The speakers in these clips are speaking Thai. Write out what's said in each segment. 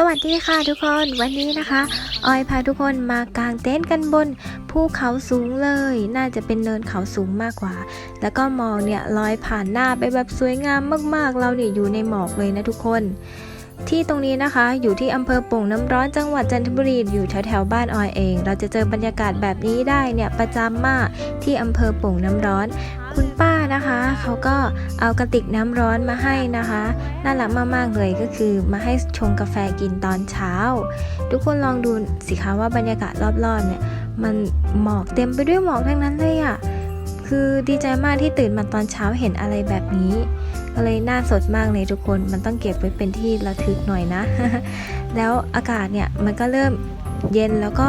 สวัสดีค่ะทุกคนวันนี้นะคะ ออยพาทุกคนมากางเต็นท์กันบนภูเขาสูงเลย น่าจะเป็นเนินเขาสูงมากกว่า แล้วก็หมอกเนี่ยลอยผ่านหน้าไปแบบสวยงามมากๆ เราเนี่ยอยู่ในหมอกเลยนะทุกคน ที่ตรงนี้นะคะอยู่ที่อำเภอป่งน้ำร้อนจังหวัดจันทบุรีอยู่แถวแถวๆบ้านออยเอง เราจะเจอบรรยากาศแบบนี้ได้เนี่ยประจำมากที่อำเภอป่งน้ำร้อน นะคะ เขาก็เอากระติกน้ำร้อนมาให้นะคะ น่ารักมากๆเลยก็คือมาให้ชงกาแฟกินตอนเช้า ทุกคนลองดูสิคะว่าบรรยากาศรอบๆเนี่ยมันหมอกเต็มไปด้วยหมอกทั้งนั้นเลยอะ่ะ คือดีใจมากที่ตื่นมาตอนเช้าเห็นอะไรแบบนี้ก็เลยน่าสดมากเลยทุกคน มันต้องเก็บไว้เป็นที่ระทึกหน่อยนะ แล้วอากาศเนี่ยมันก็เริ่มเย็นแล้วก็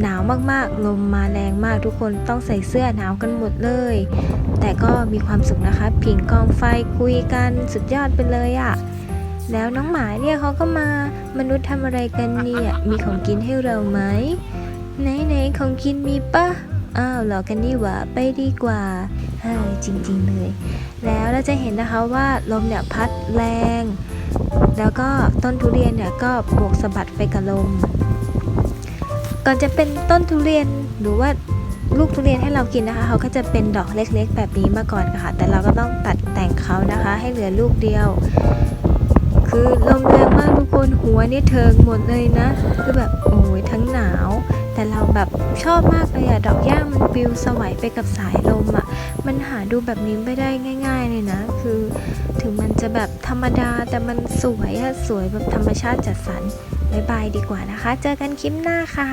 หนาวมากๆ ลมมาแรงมากทุกคนต้องใส่เสื้อหนาวกันหมดเลย แต่ก็มีความสุขนะคะ ผิงกองไฟคุยกันสุดยอดไปเลยอะ่ะ แล้วน้องหมาเนี่ยเขาก็มามนุษย์ทำอะไรกันเนี่ย มีของกินให้เราไหมไหนไหนๆของกินมีปะ อ้าวหลอกกันดีหว่าไปดีกว่าเฮ้ยจริง ๆ เลย แล้วเราจะเห็นนะคะว่าลมเนี่ยพัดแรง แล้วก็ต้นทุเรียนเนี่ยก็โบกสะบัดไปกับลม ก่อนจะเป็นต้นทุเรียนหรือว่าลูกทุเรียนให้เรากินนะคะ เขาก็จะเป็นดอกเล็กๆ แบบนี้มาก่อนค่ะ แต่เราก็ต้องตัดแต่งเขานะคะ ให้เหลือลูกเดียว คือลมแรงมากทุกคนหัวเนี่ยเทิงหมดเลยนะ คือแบบโอ้ยทั้งหนาว แต่เราแบบชอบมากเลยอะดอกหญ้ามันปลิวสวัยไปกับสายลมอะมันหาดูแบบนี้ไม่ได้ง่าย ๆ เลยนะ คือถึงมันจะแบบธรรมดาแต่มันสวยอะสวยแบบธรรมชาติจัดสรรบายบายดีกว่านะคะ เจอกันคลิปหน้าค่ะ